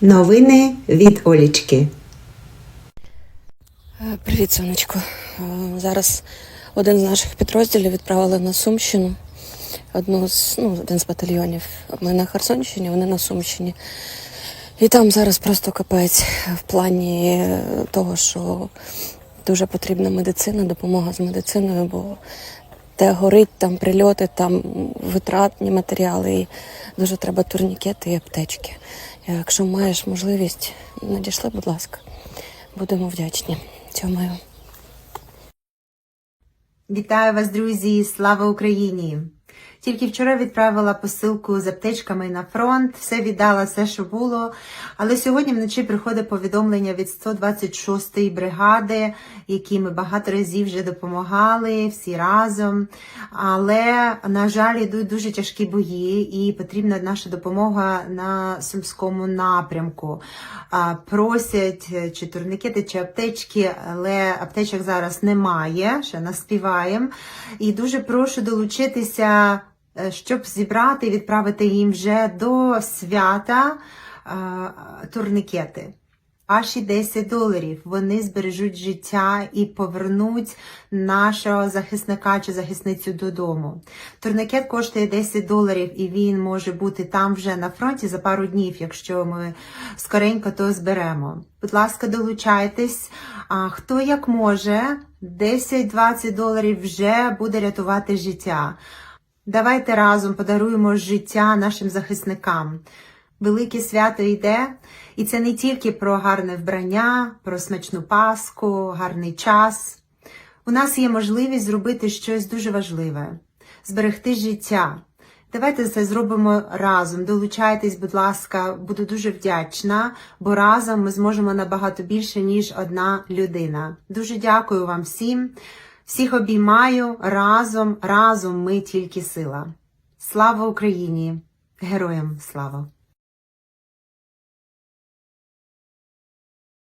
Новини від Олічки. Е, Привіт, сонечко. Е, Зараз один з наших підрозділів відправили на Сумщину. Одну з, ну, один з батальйонів. Ми на Херсонщині, вони на Сумщині. І там зараз просто капець в плані е, того, що дуже потрібна медицина, допомога з медициною, бо де горить, там прильоти, там витратні матеріали. Дуже треба турнікети і аптечки. Якщо маєш можливість, надійшли, будь ласка. Будемо вдячні. Цьомаю. Вітаю вас, друзі! Слава Україні! Тільки вчора відправила посилку з аптечками на фронт, все віддала, все, що було. Але сьогодні вночі приходить повідомлення від 126-ї бригади, які ми багато разів вже допомагали всі разом. Але, на жаль, йдуть дуже тяжкі бої, і потрібна наша допомога на сумському напрямку. Просять е, чи турникети, чи аптечки, але аптечок зараз немає, ще наспіваємо. І дуже прошу долучитися, щоб зібрати і відправити їм вже до свята е, турникети. Ваші 10 доларів вони збережуть життя і повернуть нашого захисника чи захисницю додому. Турникет коштує 10 доларів, і він може бути там вже на фронті за пару днів, якщо ми скоренько то зберемо. Будь ласка, долучайтесь. А хто як може, 10-20 доларів вже буде рятувати життя. Давайте разом подаруємо життя нашим захисникам. Велике свято йде, і це не тільки про гарне вбрання, про смачну паску, гарний час. У нас є можливість зробити щось дуже важливе зберегти життя. Давайте це зробимо разом. Долучайтесь, будь ласка, буду дуже вдячна, бо разом ми зможемо набагато більше, ніж одна людина. Дуже дякую вам всім. Всіх обіймаю разом, разом ми тільки сила. Слава Україні! Героям слава!